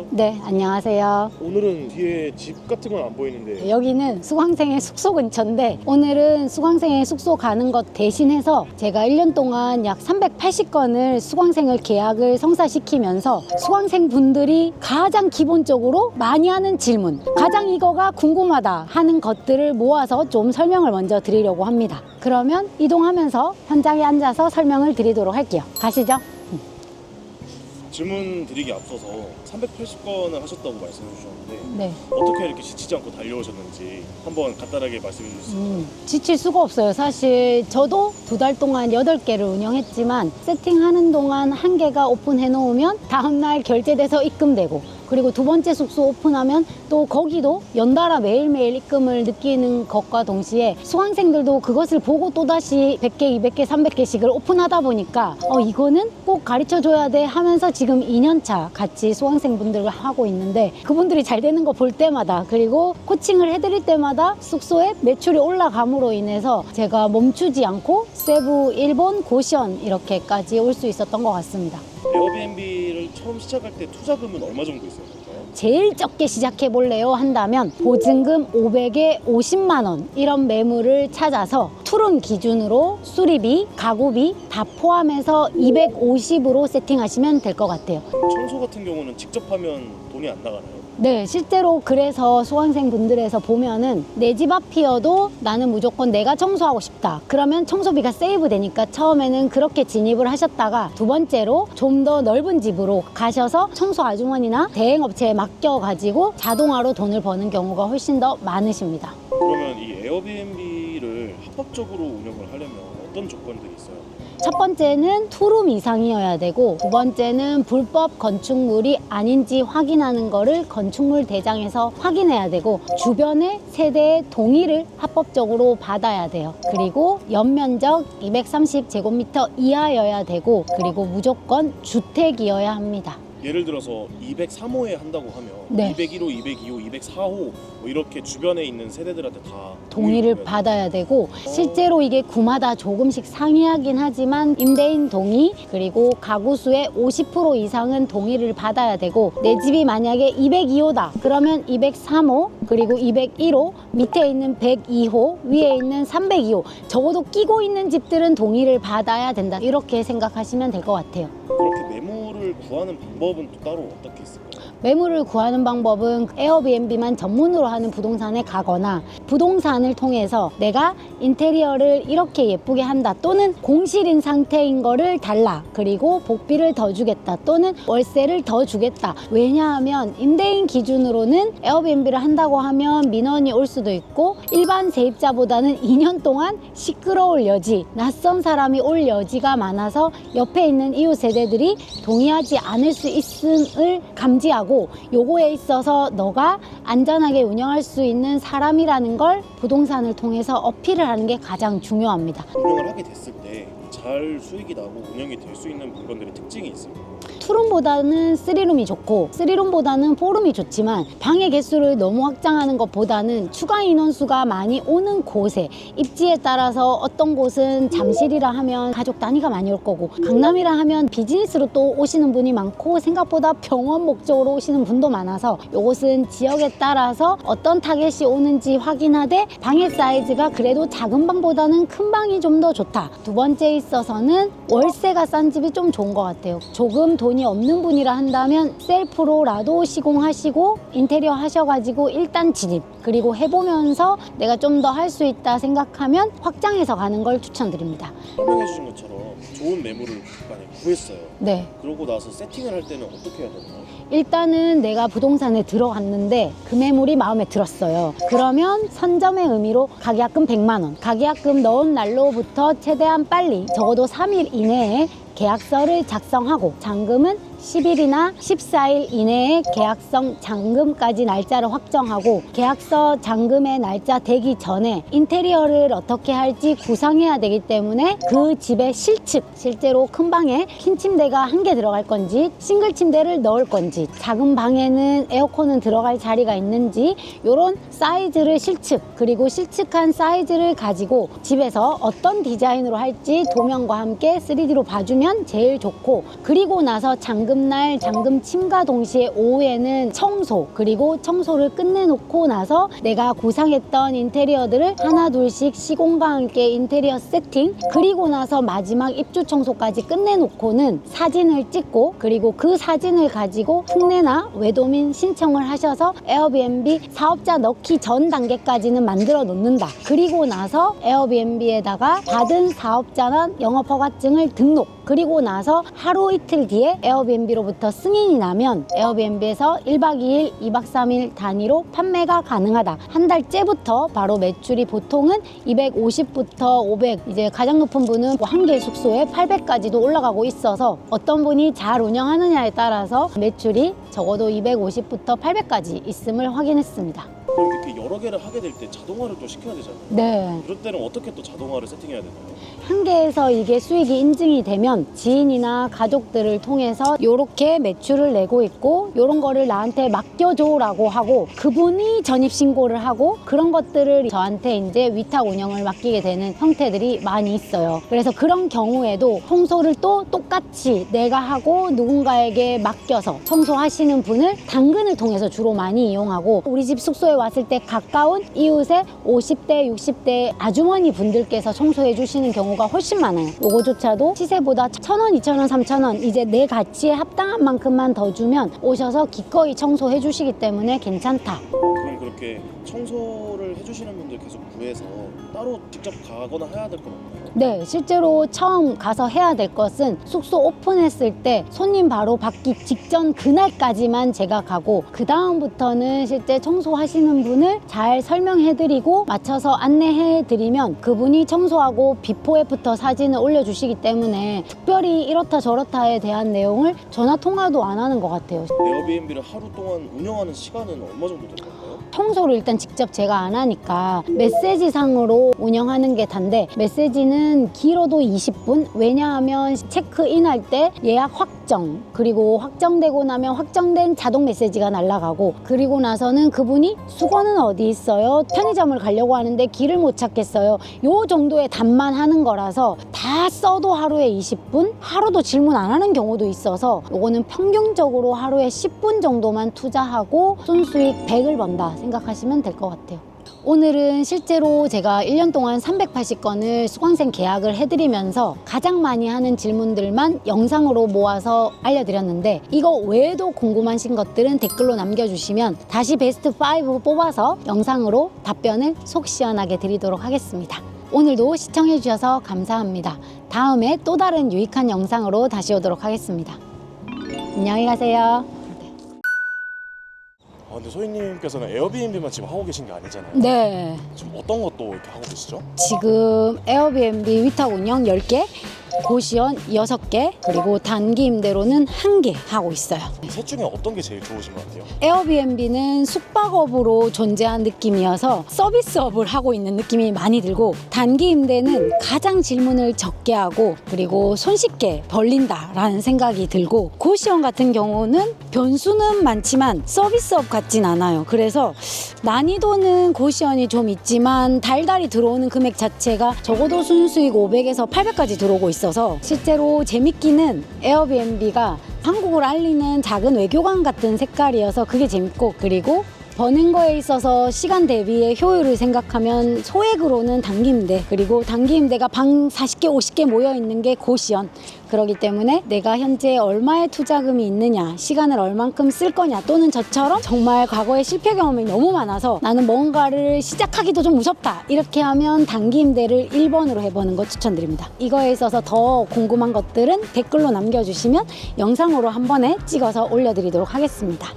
안녕하세요. 네, 안녕하세요. 오늘은 뒤에 집 같은 건 안 보이는데 여기는 수강생의 숙소 근처인데 오늘은 수강생의 숙소 가는 것 대신해서 제가 1년 동안 약 380건을 수강생을 계약을 성사시키면서 수강생 분들이 가장 기본적으로 많이 하는 질문, 가장 이거가 궁금하다 하는 것들을 모아서 좀 설명을 먼저 드리려고 합니다. 그러면 이동하면서 현장에 앉아서 설명을 드리도록 할게요. 가시죠. 질문 드리기 앞서서 380건을 하셨다고 말씀해 주셨는데 네. 어떻게 이렇게 지치지 않고 달려오셨는지 한번 간단하게 말씀해 주실 수 있나요? 음, 지칠 수가 없어요. 사실 저도 두 달 동안 여덟 개를 운영했지만 세팅하는 동안 한 개가 오픈해 놓으면 다음날 결제돼서 입금되고 그리고 두 번째 숙소 오픈하면 또 거기도 연달아 매일매일 입금을 느끼는 것과 동시에 수강생들도 그것을 보고 또다시 100개, 200개, 300개씩을 오픈하다 보니까 어, 이거는 꼭 가르쳐 줘야 돼 하면서 지금 2년차 같이 수강생분들과 하고 있는데 그분들이 잘 되는 거 볼 때마다 그리고 코칭을 해드릴 때마다 숙소에 매출이 올라감으로 인해서 제가 멈추지 않고 세부, 일본, 고시원 이렇게까지 올 수 있었던 것 같습니다. 에어비앤비 를 처음 시작할 때 투자금은 얼마 정도 있었나요? 제일 적게 시작해 볼래요 한다면 보증금 500에 50만 원 이런 매물을 찾아서 투룸 기준으로 수리비, 가구비 다 포함해서 250으로 세팅하시면 될 것 같아요. 청소 같은 경우는 직접 하면 돈이 안 나가나요? 네, 실제로 그래서 수강생분들에서 보면은 내 집 앞이어도 나는 무조건 내가 청소하고 싶다. 그러면 청소비가 세이브 되니까 처음에는 그렇게 진입을 하셨다가 두 번째로 좀 더 넓은 집으로 가셔서 청소 아주머니나 대행업체에 맡겨가지고 자동화로 돈을 버는 경우가 훨씬 더 많으십니다. 그러면 이 에어비앤비를 합법적으로 운영을 하려면 어떤 조건들이 있어요? 첫 번째는 투룸 이상이어야 되고 두 번째는 불법 건축물이 아닌지 확인하는 거를 건축물 대장에서 확인해야 되고 주변의 세대의 동의를 합법적으로 받아야 돼요. 그리고 연면적 230제곱미터 이하여야 되고 그리고 무조건 주택이어야 합니다. 예를 들어서 203호에 한다고 하면 네. 201호, 202호, 204호 뭐 이렇게 주변에 있는 세대들한테 다 동의를 받아야 받아야 되고 실제로 이게 구마다 조금씩 상이하긴 하지만 임대인 동의 그리고 가구 수의 50% 이상은 동의를 받아야 되고 내 집이 만약에 202호다 그러면 203호 그리고 201호 밑에 있는 102호 위에 있는 302호 적어도 끼고 있는 집들은 동의를 받아야 된다 이렇게 생각하시면 될 것 같아요. 구하는 방법은 또 따로 어떻게 있을까요? 매물을 구하는 방법은 에어비앤비만 전문으로 하는 부동산에 가거나 부동산을 통해서 내가 인테리어를 이렇게 예쁘게 한다 또는 공실인 상태인 거를 달라 그리고 복비를 더 주겠다 또는 월세를 더 주겠다. 왜냐하면 임대인 기준으로는 에어비앤비를 한다고 하면 민원이 올 수도 있고 일반 세입자보다는 2년 동안 시끄러울 여지 낯선 사람이 올 여지가 많아서 옆에 있는 이웃 세대들이 동의하지 않을 수 있음을 감지하고 요거에 있어서 너가 안전하게 운영할 수 있는 사람이라는 걸 부동산을 통해서 어필을 하는 게 가장 중요합니다. 운영을 하게 됐을 때 잘 수익이 나고 운영이 될 수 있는 물건들의 특징이 있을까요? 투룸보다는 쓰리룸이 좋고 쓰리룸보다는 포룸이 좋지만 방의 개수를 너무 확장하는 것보다는 추가 인원수가 많이 오는 곳에 입지에 따라서 어떤 곳은 잠실이라 하면 가족 단위가 많이 올 거고 강남이라 하면 비즈니스로 또 오시는 분이 많고 생각보다 병원 목적으로 오시는 분도 많아서 이곳은 지역에 따라서 어떤 타겟이 오는지 확인하되 방의 사이즈가 그래도 작은 방보다는 큰 방이 좀 더 좋다. 두 번째 있어서는 월세가 싼 집이 좀 좋은 것 같아요. 조금 돈이 없는 분이라 한다면 셀프로라도 시공하시고 인테리어 하셔가지고 일단 진입 그리고 해보면서 내가 좀 더 할 수 있다 생각하면 확장해서 가는 걸 추천드립니다 설명해 주신 것처럼 좋은 매물을 만약에 구했어요. 네 그러고 나서 세팅을 할 때는 어떻게 해야 되나요? 일단은 내가 부동산에 들어갔는데 그 매물이 마음에 들었어요. 그러면 선점의 의미로 가계약금 100만 원, 가계약금 넣은 날로부터 최대한 빨리 적어도 3일 이내에 계약서를 작성하고 잔금은 10일이나 14일 이내에 계약성 잔금까지 날짜를 확정하고 계약서 잔금의 날짜 되기 전에 인테리어를 어떻게 할지 구상해야 되기 때문에 그 집의 실측 실제로 큰 방에 흰 침대가 한 개 들어갈 건지 싱글 침대를 넣을 건지 작은 방에는 에어컨은 들어갈 자리가 있는지 이런 사이즈를 실측 그리고 실측한 사이즈를 가지고 집에서 어떤 디자인으로 할지 도면과 함께 3D로 봐주면 제일 좋고 그리고 나서 잔금 잔금날 잔금 침과 동시에 오후에는 청소 그리고 청소를 끝내놓고 나서 내가 구상했던 인테리어들을 하나 둘씩 시공과 함께 인테리어 세팅 그리고 나서 마지막 입주 청소까지 끝내놓고는 사진을 찍고 그리고 그 사진을 가지고 특례나 외도민 신청을 하셔서 에어비앤비 사업자 넣기 전 단계까지는 만들어 놓는다. 그리고 나서 에어비앤비에다가 받은 사업자나 영업 허가증을 등록. 그리고 나서 하루 이틀 뒤에 에어비앤비로부터 승인이 나면 에어비앤비에서 1박 2일, 2박 3일 단위로 판매가 가능하다. 한 달째부터 바로 매출이 보통은 250부터 500, 이제 가장 높은 분은 뭐한개 숙소에 800까지도 올라가고 있어서 어떤 분이 잘 운영하느냐에 따라서 매출이 적어도 250부터 800까지 있음을 확인했습니다. 이렇게 여러 개를 하게 될 때 자동화를 또 시켜야 되잖아요. 네. 그럴 때는 어떻게 또 자동화를 세팅해야 되나요? 한 개에서 이게 수익이 인증이 되면 지인이나 가족들을 통해서 이렇게 매출을 내고 있고 이런 거를 나한테 맡겨줘 라고 하고 그분이 전입 신고를 하고 그런 것들을 저한테 이제 위탁 운영을 맡기게 되는 형태들이 많이 있어요. 그래서 그런 경우에도 청소를 또 똑같이 내가 하고 누군가에게 맡겨서 청소하시는 분을 당근을 통해서 주로 많이 이용하고 우리 집 숙소에 왔을 때 가까운 이웃의 50대, 60대 아주머니 분들께서 청소해 주시는 경우가 훨씬 많아요. 요거조차도 시세보다 천 원, 이천 원, 삼천 원 이제 내 가치에 합당한 만큼만 더 주면 오셔서 기꺼이 청소해 주시기 때문에 괜찮다. 그렇게 청소를 해주시는 분들 계속 구해서 따로 직접 가거나 해야 될 건 없나요? 네, 실제로 처음 가서 해야 될 것은 숙소 오픈했을 때 손님 바로 받기 직전 그날까지만 제가 가고 그 다음부터는 실제 청소하시는 분을 잘 설명해드리고 맞춰서 안내해드리면 그분이 청소하고 비포 애프터 사진을 올려주시기 때문에 특별히 이렇다 저렇다에 대한 내용을 전화 통화도 안 하는 것 같아요. 에어비앤비를 하루 동안 운영하는 시간은 얼마 정도 될까요? 청소를 일단 직접 제가 안 하니까 메시지상으로 운영하는 게 단데 메시지는 길어도 20분? 왜냐하면 체크인 할 때 예약 확 정 그리고 확정되고 나면 확정된 자동 메시지가 날아가고 그리고 나서는 그분이 수거는 어디 있어요? 편의점을 가려고 하는데 길을 못 찾겠어요? 요 정도의 답만 하는 거라서 다 써도 하루에 20분? 하루도 질문 안 하는 경우도 있어서 요거는 평균적으로 하루에 10분 정도만 투자하고 순수익 100을 번다 생각하시면 될 것 같아요. 오늘은 실제로 제가 1년 동안 380건을 수강생 계약을 해드리면서 가장 많이 하는 질문들만 영상으로 모아서 알려드렸는데 이거 외에도 궁금하신 것들은 댓글로 남겨주시면 다시 베스트 5 뽑아서 영상으로 답변을 속 시원하게 드리도록 하겠습니다. 오늘도 시청해주셔서 감사합니다. 다음에 또 다른 유익한 영상으로 다시 오도록 하겠습니다. 안녕히 가세요. 아, 근데 소희님께서는 에어비앤비만 지금 하고 계신 게 아니잖아요. 네. 지금 어떤 것도 이렇게 하고 계시죠? 지금 에어비앤비 위탁 운영 10개, 고시원 6개, 그리고 단기 임대로는 1개 하고 있어요. 셋 중에 어떤 게 제일 좋으신 것 같아요? 에어비앤비는 숙박업으로 존재한 느낌이어서 서비스업을 하고 있는 느낌이 많이 들고 단기 임대는 가장 질문을 적게 하고 그리고 손쉽게 벌린다라는 생각이 들고 고시원 같은 경우는 변수는 많지만 서비스업 같진 않아요. 그래서 난이도는 고시원이 좀 있지만 달달이 들어오는 금액 자체가 적어도 순수익 500에서 800까지 들어오고 있어서 실제로 재밌기는 에어비앤비가 한국을 알리는 작은 외교관 같은 색깔이어서 그게 재밌고 그리고 버는 거에 있어서 시간 대비의 효율을 생각하면 소액으로는 단기 임대 그리고 단기 임대가 방 40개 50개 모여 있는 게 고시원 그러기 때문에 내가 현재 얼마의 투자금이 있느냐 시간을 얼만큼 쓸 거냐 또는 저처럼 정말 과거에 실패 경험이 너무 많아서 나는 뭔가를 시작하기도 좀 무섭다 이렇게 하면 단기 임대를 1번으로 해보는 거 추천드립니다. 이거에 있어서 더 궁금한 것들은 댓글로 남겨주시면 영상으로 한 번에 찍어서 올려드리도록 하겠습니다